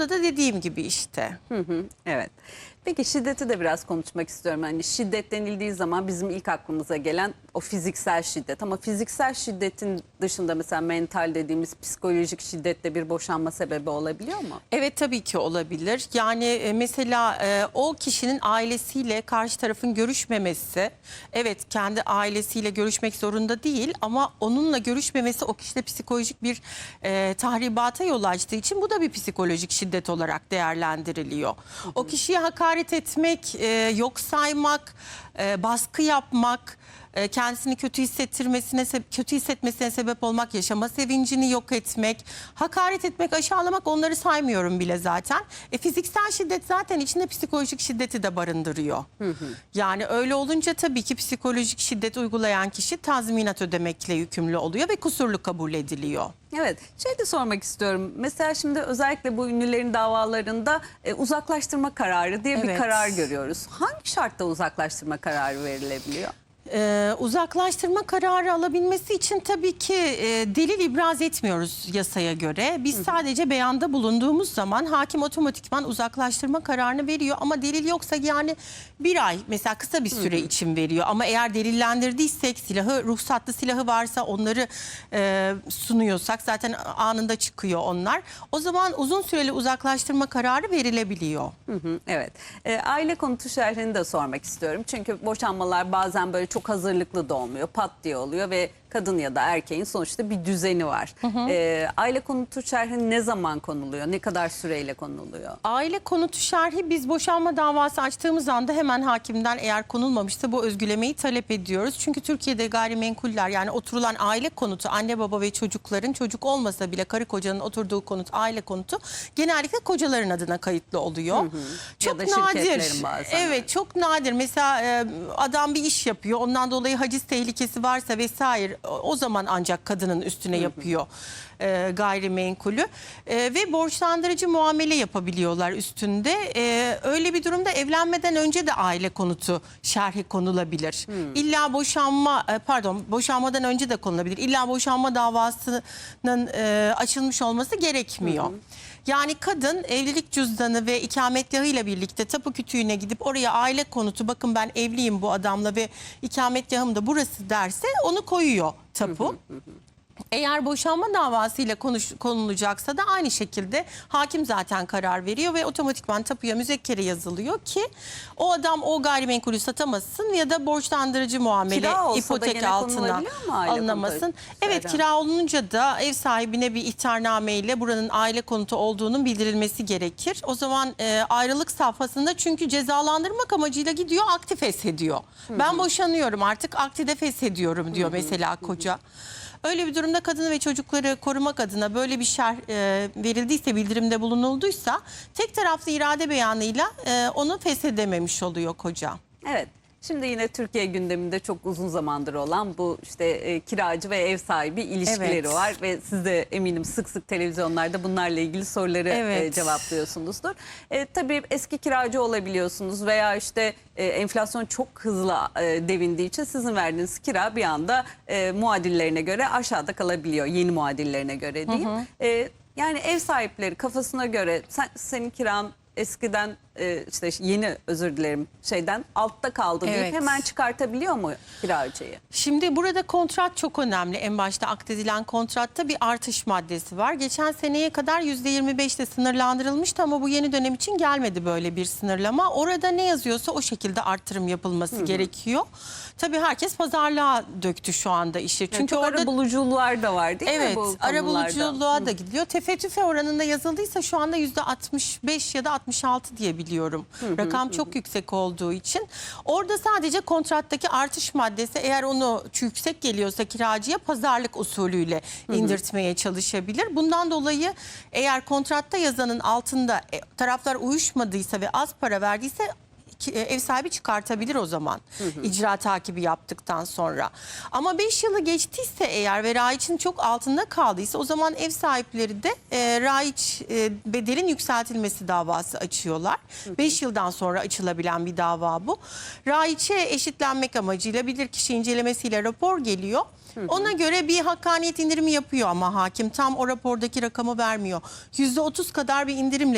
Onda da dediğim gibi işte. Hı hı, evet. Peki şiddeti de biraz konuşmak istiyorum. Hani şiddet denildiği zaman bizim ilk aklımıza gelen o fiziksel şiddet. Ama fiziksel şiddetin dışında mesela mental dediğimiz psikolojik şiddet de bir boşanma sebebi olabiliyor mu? Evet tabii ki olabilir. Yani e, mesela e, o kişinin ailesiyle karşı tarafın görüşmemesi, evet kendi ailesiyle görüşmek zorunda değil ama onunla görüşmemesi o kişide psikolojik bir e, tahribata yol açtığı için bu da bir psikolojik şiddet olarak değerlendiriliyor. O kişiye hakaret etmek, e, yok saymak, e, baskı yapmak, e, kendisini kötü hissettirmesine, se- kötü hissetmesine sebep olmak, yaşama sevincini yok etmek, hakaret etmek, aşağılamak onları saymıyorum bile zaten. E, fiziksel şiddet zaten içinde psikolojik şiddeti de barındırıyor. Yani öyle olunca tabii ki psikolojik şiddet uygulayan kişi tazminat ödemekle yükümlü oluyor ve kusurlu kabul ediliyor. Evet, şey de sormak istiyorum. Mesela şimdi özellikle bu ünlülerin davalarında e, uzaklaştırma kararı diye bir Evet. karar görüyoruz. Hangi şartta uzaklaştırma kararı verilebiliyor? Ee, uzaklaştırma kararı alabilmesi için tabii ki e, delil ibraz etmiyoruz yasaya göre. Biz sadece beyanda bulunduğumuz zaman hakim otomatikman uzaklaştırma kararını veriyor. Ama delil yoksa yani bir ay mesela kısa bir süre için veriyor. Ama eğer delillendirdiysek silahı, ruhsatlı silahı varsa onları e, sunuyorsak zaten anında çıkıyor onlar. O zaman uzun süreli uzaklaştırma kararı verilebiliyor. Hı hı, evet. E, aile konutu şerhini de sormak istiyorum. Çünkü boşanmalar bazen böyle çok hazırlıklı da olmuyor. Pat diye oluyor ve kadın ya da erkeğin sonuçta bir düzeni var. E, aile konutu şerhi ne zaman konuluyor? Ne kadar süreyle konuluyor? Aile konutu şerhi biz boşanma davası açtığımız anda hemen hakimden eğer konulmamışsa bu özgülemeyi talep ediyoruz. Çünkü Türkiye'de gayrimenkuller yani oturulan aile konutu anne baba ve çocukların çocuk olmasa bile karı kocanın oturduğu konut aile konutu genellikle kocaların adına kayıtlı oluyor. Çok da nadir. şirketlerin bazen. Evet çok nadir. Mesela e, adam bir iş yapıyor ondan dolayı haciz tehlikesi varsa vesaire o- zaman ancak kadının üstüne yapıyor e, gayrimenkulü E, ve borçlandırıcı muamele yapabiliyorlar üstünde. E, öyle bir durumda evlenmeden önce de aile konutu şerhi konulabilir. İlla boşanma e, pardon boşanmadan önce de konulabilir. İlla boşanma davasının e, açılmış olması gerekmiyor. Yani kadın evlilik cüzdanı ve ikametgahıyla birlikte tapu kütüğüne gidip oraya aile konutu bakın ben evliyim bu adamla ve ikametgahım da burası derse onu koyuyor tapu. Eğer boşanma davasıyla konuş, konulacaksa da aynı şekilde hakim zaten karar veriyor ve otomatikman tapuya müzekkere yazılıyor ki o adam o gayrimenkulü satamasın ya da borçlandırıcı muamele Kira olsa ipotek altına alınamasın. Evet kira olununca da ev sahibine bir ihtarname ile buranın aile konutu olduğunun bildirilmesi gerekir. O zaman e, ayrılık safhasında çünkü cezalandırmak amacıyla gidiyor aktif feshediyor. Ben boşanıyorum artık aktifde feshediyorum diyor mesela koca. Öyle bir durumda kadını ve çocukları korumak adına böyle bir şer e, verildiyse, bildirimde bulunulduysa tek taraflı irade beyanıyla e, onu feshedememiş oluyor koca. Evet. Şimdi yine Türkiye gündeminde çok uzun zamandır olan bu işte e, kiracı ve ev sahibi ilişkileri Evet. var ve siz de eminim sık sık televizyonlarda bunlarla ilgili soruları e, Evet. cevaplıyorsunuzdur. E, tabii eski kiracı olabiliyorsunuz veya işte e, enflasyon çok hızlı e, devindiği için sizin verdiğiniz kira bir anda e, muadillerine göre aşağıda kalabiliyor. Yeni muadillerine göre değil. E, yani ev sahipleri kafasına göre sen, senin kiran eskiden e, işte yeni özür dilerim şeyden altta kaldı deyip Evet. hemen çıkartabiliyor mu kiracıyı? Şimdi burada kontrat çok önemli. En başta akdedilen kontratta bir artış maddesi var. Geçen seneye kadar %25'te sınırlandırılmıştı ama bu yeni dönem için gelmedi böyle bir sınırlama. Orada ne yazıyorsa o şekilde artırım yapılması gerekiyor. Tabii herkes pazarlığa döktü şu anda işi. Çünkü Çünkü çok orada ara buluculuğlar da var değil mi Evet, bu konularda? buluculuğa da gidiliyor. Tefe tüfe oranında yazıldıysa şu anda yüzde 65 ya da 66 diye biliyorum. Rakam çok yüksek olduğu için. Orada sadece kontrattaki artış maddesi eğer onu yüksek geliyorsa kiracıya pazarlık usulüyle indirtmeye çalışabilir. Bundan dolayı eğer kontratta yazanın altında e, taraflar uyuşmadıysa ve az para verdiyse ev sahibi çıkartabilir o zaman icra takibi yaptıktan sonra. Ama 5 yılı geçtiyse eğer ve raiçin çok altında kaldıysa o zaman ev sahipleri de e, raiç e, bedelin yükseltilmesi davası açıyorlar. 5 yıldan sonra açılabilen bir dava bu. Raiçe eşitlenmek amacıyla bilirkişi incelemesiyle rapor geliyor. Ona göre bir hakkaniyet indirimi yapıyor ama hakim tam o rapordaki rakamı vermiyor. %30 kadar bir indirimle